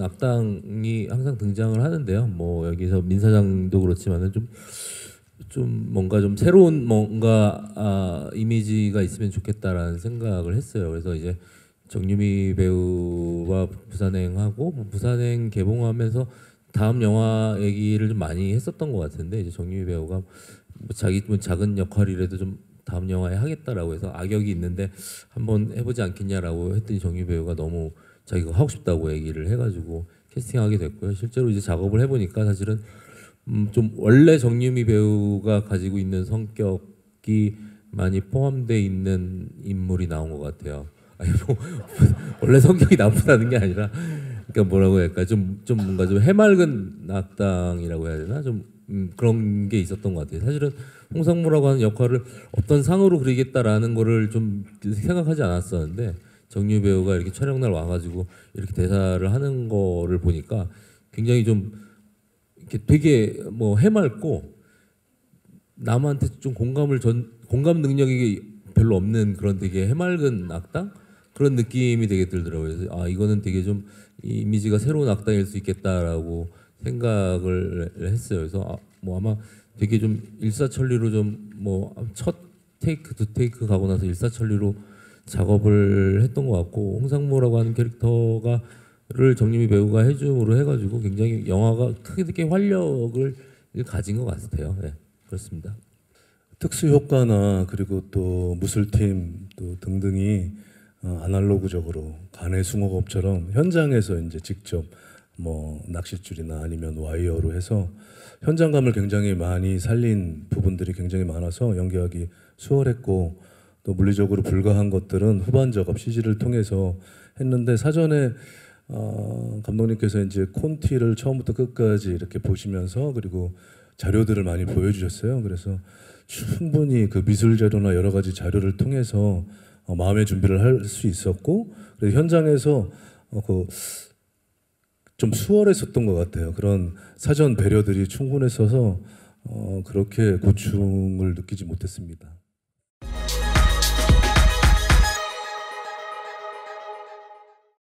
악당이 항상 등장을 하는데요. 뭐 여기서 민사장도 그렇지만은 좀좀 뭔가 좀 새로운 뭔가 아, 이미지가 있으면 좋겠다라는 생각을 했어요. 그래서 이제 정유미 배우와 부산행하고 뭐 부산행 개봉하면서 다음 영화 얘기를 좀 많이 했었던 것 같은데 이제 정유미 배우가 뭐 자기 뭐 작은 역할이라도 좀 다음 영화에 하겠다라고 해서 악역이 있는데 한번 해보지 않겠냐라고 했더니 정유미 배우가 너무 자기가 하고 싶다고 얘기를 해가지고 캐스팅하게 됐고요. 실제로 이제 작업을 해보니까 사실은 음, 좀 원래 정유미 배우가 가지고 있는 성격이 많이 포함되어 있는 인물이 나온 것 같아요. 아니 뭐 원래 성격이 나쁘다는 게 아니라 그러니까 뭐라고 할까 좀 좀 뭔가 좀 해맑은 악당이라고 해야 되나 좀 음, 그런 게 있었던 것 같아요. 사실은 홍상무라고 하는 역할을 어떤 상으로 그리겠다라는 거를 좀 생각하지 않았었는데 정유 배우가 이렇게 촬영날 와가지고 이렇게 대사를 하는 거를 보니까 굉장히 좀 이렇게 되게 뭐 해맑고 남한테 좀 공감을 전 공감 능력이 별로 없는 그런 되게 해맑은 악당 그런 느낌이 되게 들더라고요. 그래서 아 이거는 되게 좀 이미지가 새로운 악당일 수 있겠다라고 생각을 했어요. 그래서 아, 뭐 아마 되게 좀 일사천리로 좀 뭐 첫 테이크 두 테이크 가고 나서 일사천리로 작업을 했던 것 같고 홍상무라고 하는 캐릭터가 를 정유미 배우가 해줌으로 해가지고 굉장히 영화가 크게 크게 활력을 가진 것 같아요. 네, 그렇습니다. 특수 효과나 그리고 또 무술팀 또 등등이 어, 아날로그적으로 간의 숭어업처럼 현장에서 이제 직접 뭐 낚싯줄이나 아니면 와이어로 해서 현장감을 굉장히 많이 살린 부분들이 굉장히 많아서 연기하기 수월했고 또 물리적으로 불가한 것들은 후반 작업 CG를 통해서 했는데 사전에 어, 감독님께서 이제 콘티를 처음부터 끝까지 이렇게 보시면서 그리고 자료들을 많이 보여주셨어요. 그래서 충분히 그 미술 자료나 여러 가지 자료를 통해서 어, 마음의 준비를 할 수 있었고 그래서 현장에서 어, 그 좀 수월했었던 것 같아요. 그런 사전 배려들이 충분했어서 어, 그렇게 고충을 느끼지 못했습니다.